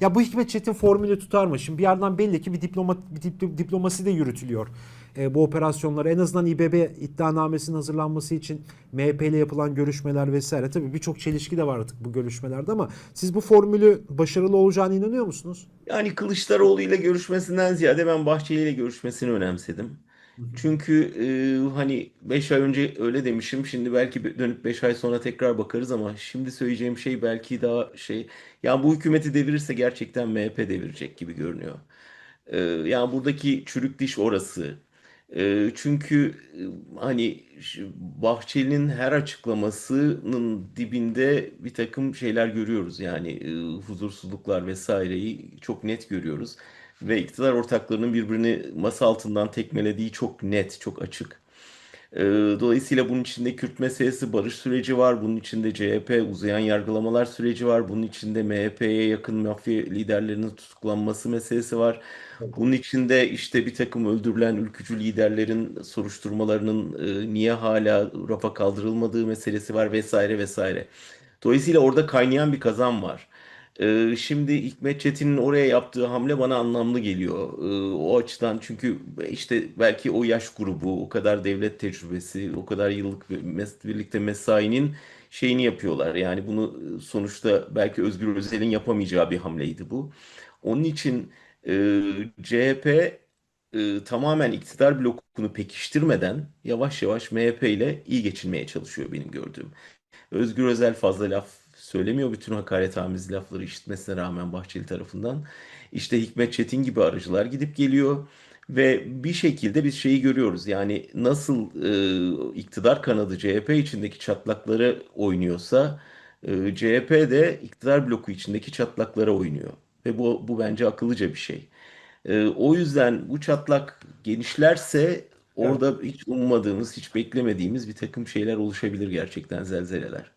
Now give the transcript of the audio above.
Ya bu Hikmet Çetin formülü tutar mı? Şimdi bir yandan belli ki bir diploma bir diplo- diplomasi de yürütülüyor. E, bu operasyonlara en azından İBB iddianamesinin hazırlanması için MHP ile yapılan görüşmeler vesaire. Tabii birçok çelişki de var artık bu görüşmelerde ama siz bu formülü başarılı olacağına inanıyor musunuz? Yani Kılıçdaroğlu ile görüşmesinden ziyade ben Bahçeli ile görüşmesini önemsedim. Çünkü e, hani 5 ay önce öyle demişim. Şimdi belki dönüp 5 ay sonra tekrar bakarız ama şimdi söyleyeceğim şey belki daha şey. Yani bu hükümeti devirirse gerçekten MHP devirecek gibi görünüyor. E, yani buradaki çürük diş orası. E, çünkü e, hani Bahçeli'nin her açıklamasının dibinde bir takım şeyler görüyoruz. Yani e, huzursuzluklar vesaireyi çok net görüyoruz. Ve iktidar ortaklarının birbirini masa altından tekmelediği çok net, çok açık. Ee, Dolayısıyla bunun içinde Kürt meselesi, barış süreci var. Bunun içinde CHP uzayan yargılamalar süreci var. Bunun içinde MHP'ye yakın mafya liderlerinin tutuklanması meselesi var. Bunun içinde işte bir takım öldürülen ülkücü liderlerin soruşturmalarının e, niye hala rafa kaldırılmadığı meselesi var vesaire vesaire. Dolayısıyla orada kaynayan bir kazan var. Ee, şimdi Hikmet Çetin'in oraya yaptığı hamle bana anlamlı geliyor. Ee, o açıdan çünkü işte belki o yaş grubu, o kadar devlet tecrübesi, o kadar yıllık birlikte mesainin şeyini yapıyorlar. Yani bunu sonuçta belki Özgür Özel'in yapamayacağı bir hamleydi bu. Onun için e, CHP e, tamamen iktidar blokunu pekiştirmeden yavaş yavaş MHP ile iyi geçinmeye çalışıyor benim gördüğüm. Özgür Özel fazla laf söylemiyor. Bütün hakaretamiz lafları işitmesine rağmen Bahçeli tarafından. İşte Hikmet Çetin gibi arıcılar gidip geliyor. Ve bir şekilde biz şeyi görüyoruz. Yani nasıl e, iktidar kanadı CHP içindeki çatlakları oynuyorsa e, CHP de iktidar bloku içindeki çatlaklara oynuyor. Ve bu, bu bence akıllıca bir şey. E, o yüzden bu çatlak genişlerse orada hiç ummadığımız, hiç beklemediğimiz bir takım şeyler oluşabilir gerçekten zelzeleler.